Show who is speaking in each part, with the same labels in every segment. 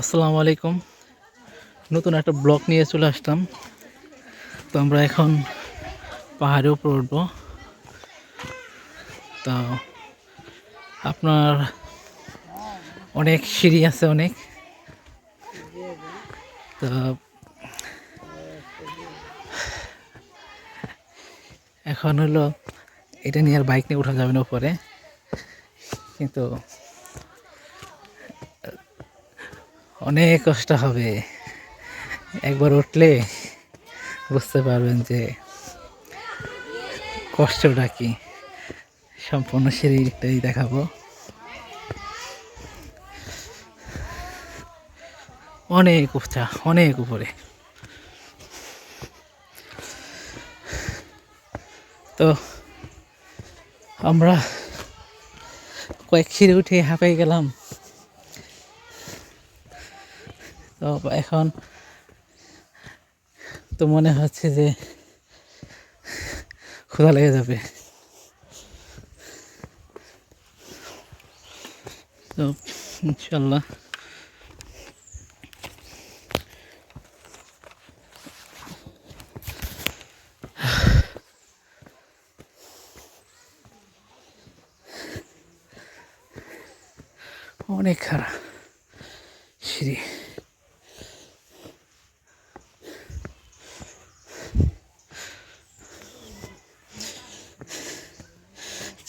Speaker 1: আসসালামু আলাইকুম। নতুন একটা ব্লক নিয়ে চলে আসতাম তো আমরা এখন পাহাড়ের উপর উঠবো। তো আপনার অনেক সিঁড়ি আছে অনেক। তো এখন হলো এটা নিয়ে আর বাইক নিয়ে ওঠা যাবে না উপরে। কিন্তু অনেক কষ্ট হবে। একবার উঠলে বুঝতে পারবেন যে কষ্টটা কি। সম্পূর্ণ শরীরটাই দেখাবো। অনেক উঁচা অনেক উপরে। তো আমরা কয়েক সিঁড়ি উঠে হাঁপাই গেলাম। তো এখন তো মনে হচ্ছে যে ক্ষুধা লেগে যাবে। তো ইনশাল্লাহ অনেক খারাপ সিঁড়ি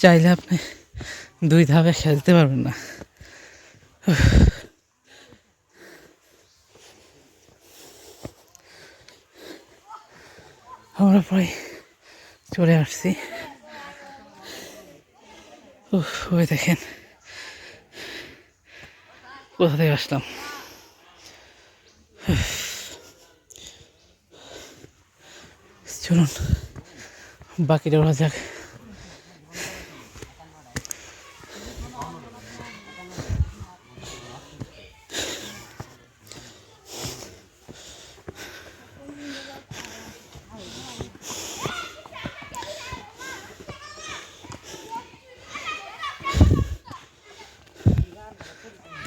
Speaker 1: চাইলে আপনি দুই ধাপে খেলতে পারবেন না। আমরা প্রায় চলে আসছি। ওই দেখেন। কোথা থেকে আসলাম? চলুন, বাকিটা ওরা যাক।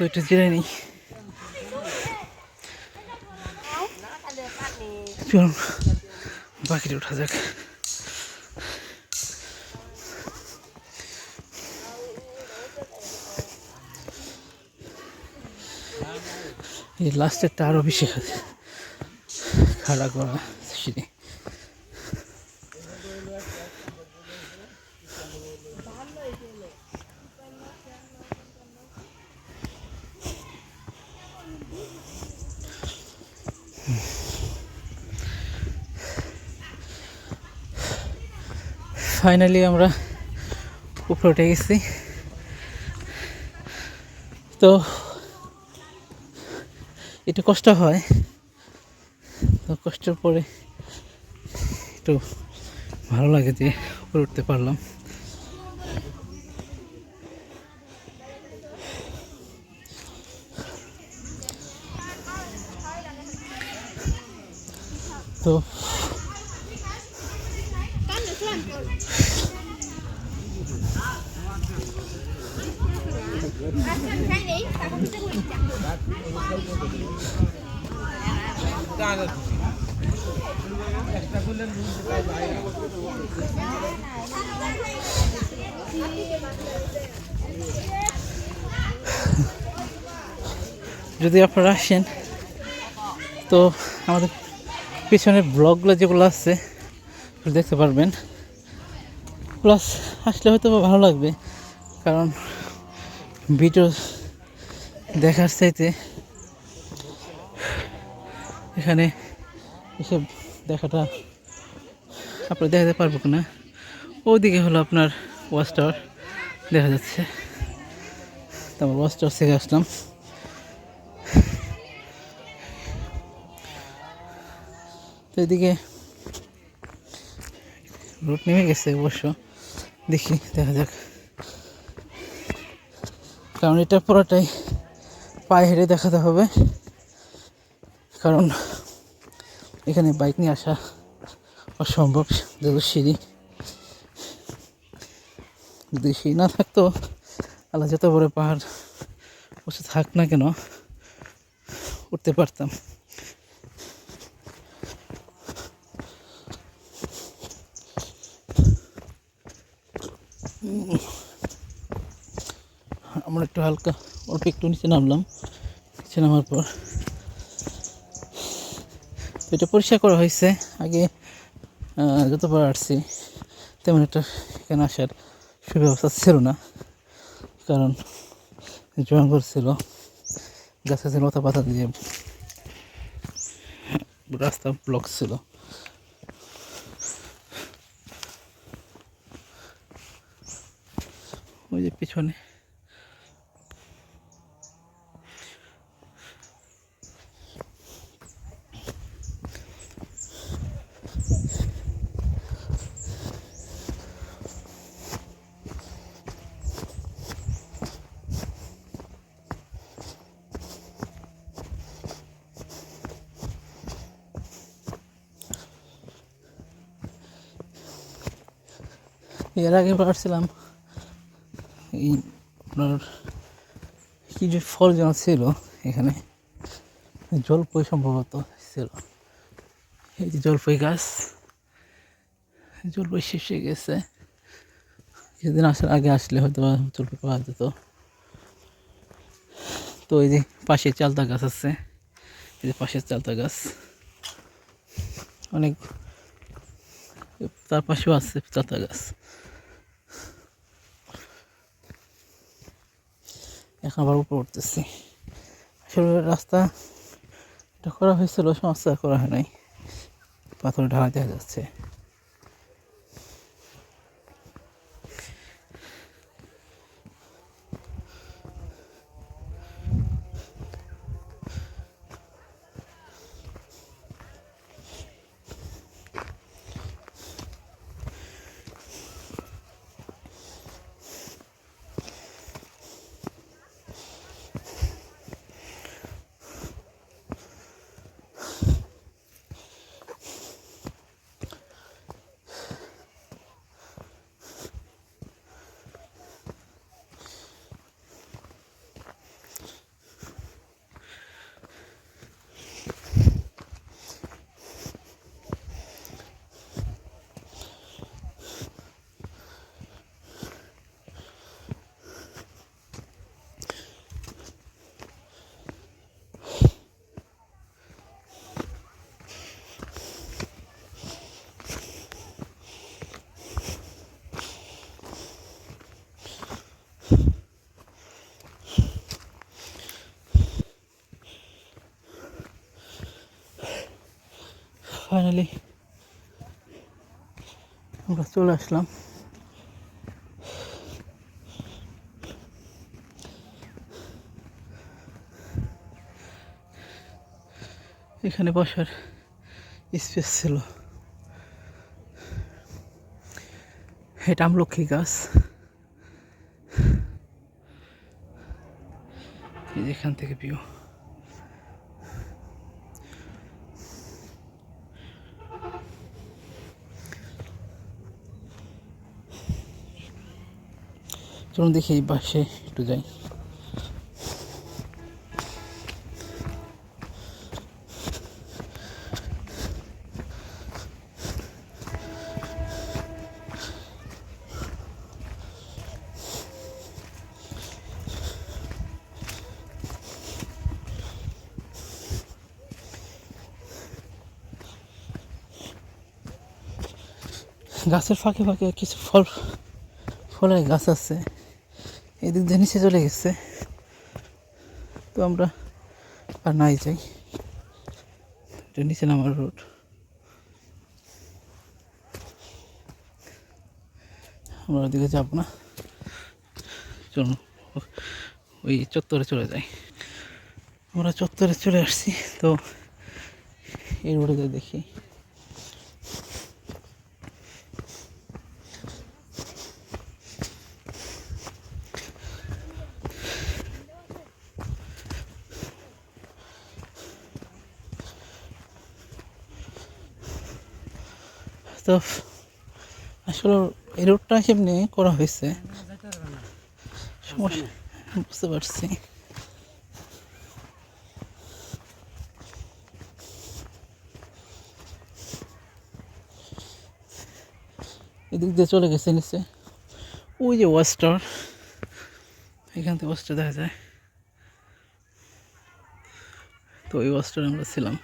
Speaker 1: তো একটু জিরে নেই। চলুন, বাকিটা ওঠা যাক। এই লাস্টেরটা আরও বেশি খাচ্ছে খাড়া করা সিঁড়ি ফাইনালি আমরা উপরে উঠে গেছি। তো একটু কষ্ট হয়। তো কষ্টের পরে একটু ভালো লাগে যে উপরে উঠতে পারলাম। তো যদি আপনারা আসেন, তো আমাদের পিছনের ব্লগগুলো যেগুলো আছে দেখতে পারবেন। প্লাস আসলে হয়তো ভালো লাগবে, কারণ ভিডিও দেখার চাইতে এখানে এসব দেখাটা আপনি দেখাতে পারব কিনা? ওদিকে হলো আপনার ওয়াচ টাওয়ার দেখা যাচ্ছে। তারপর ওয়াচ টাওয়ার থেকে আসলাম। তো এদিকে রোড নেমে গেছে অবশ্য। দেখি, দেখা যাক। কারণ এটা পুরোটাই পায়ে হেঁটে দেখাতে হবে। কারণ এখানে বাইক নিয়ে আসা অসম্ভব যেহেতু সিঁড়ি। যদি সিঁড়ি না থাকতো, আল্লাহ যত বড় পাহাড় বসে থাক না কেন, উঠতে পারতাম। আমরা একটু হালকা, অল্প একটু নিচে নামলাম। নিচে নামার পর। এটা পরিষ্কার করা হয়েছে। আগে যতবার আসছি, তেমন একটা এখানে আসার সুব্যবস্থা ছিল না। কারণ জঙ্গল ছিল গাছে ছিল লতা পাতা দিয়ে রাস্তা ব্লক ছিল। ওই যে পিছনে এর আগে পারছিলাম। এই আপনার কি যে ফল যেন ছিল এখানে, জলপই সম্ভবত ছিল। এই যে জলপই গাছ, জলপই শেষ হয়ে গেছে। কিছুদিন আসার আগে আসলে হয়তো জলপই পাওয়া যেত। তো এই যে পাশে চালতা গাছ আছে, এই যে পাশে চালতা গাছ। অনেক, তার পাশেও আছে চালতা গাছ। এখন আবার উপরে উঠতেছি। আসলে রাস্তা এটা করা হয়েছিল, সমস্যা করা হয় নাই। পাথর ঢালাই দেখা যাচ্ছে। ফাইনালি আমরা চলে আসলাম। এখানে বসার স্পেস ছিল। এটা আমলক্ষী গাছ। এখান থেকে ভিউ চলুন দেখি এই পাশে একটু যাই। গাছের ফাঁকে ফাঁকে কিছু ফল ফলের গাছ আছে। এদিক দিয়ে নিচে চলে গেছে। তো আমরা আর নাই যাই। এটা নিচে নামার রোড আমরা ওদিকে যাব না। চলুন ওই চত্বরে চলে যাই। আমরা চত্বরে চলে আসছি। তো এই রোডে দেখি। তো আসলে এই রোডটা কেমনি করা হয়েছে? সমস্যা বুঝতে পারছি। এদিক দিয়ে চলে গেছে নিচে। ওই যে ওয়াস্টার এখান থেকে ওয়াস্টার দেখা যায়। তো ওই ওয়াস্টার আমরা ছিলাম।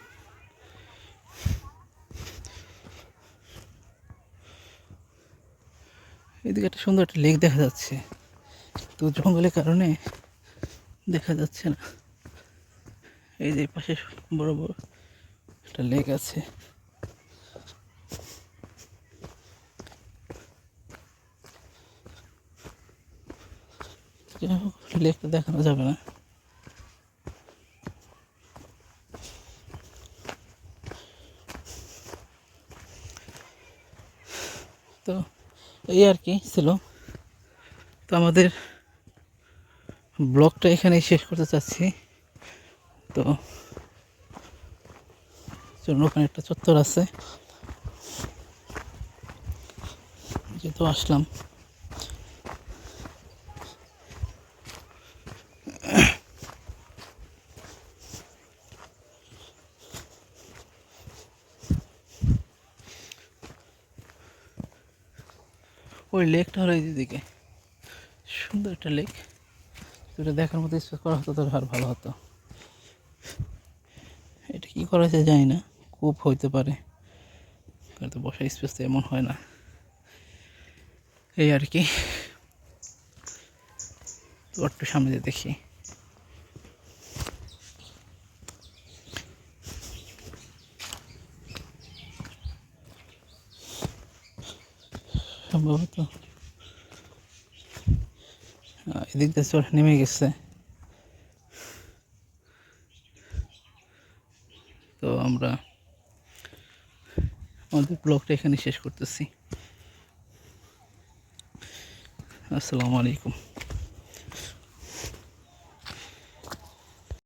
Speaker 1: এদিকে একটা সুন্দর একটা লেক দেখা যাচ্ছে। তো জঙ্গলের কারণে দেখা যাচ্ছে না। এই যে পাশে বড় বড় একটা লেক আছে। লেকটা দেখানো যাবে না। তো এই আর কি, ছিল। তো আমাদের ব্লগটা এখানেই শেষ করতে চাচ্ছি। তো ওখানে একটা চত্বর আছে। যেহেতু আসলাম। ওই লেকটা হলো এই দিকে। সুন্দর একটা লেক। যেটা দেখার মতো স্পেস করা হতো তাহলে আর ভালো হতো। এটা কী করা যায় জানি না। কূপ হইতে পারে। তো বসার স্পেস তো এমন হয় না। এই আর কি। তো একটু সামনে দেখি। সম্ভবত। এদিক দিয়ে চড় নেমে গেছে। তো আমরা আমাদের ব্লগটা এখানে শেষ করতেছি। আসসালামু আলাইকুম।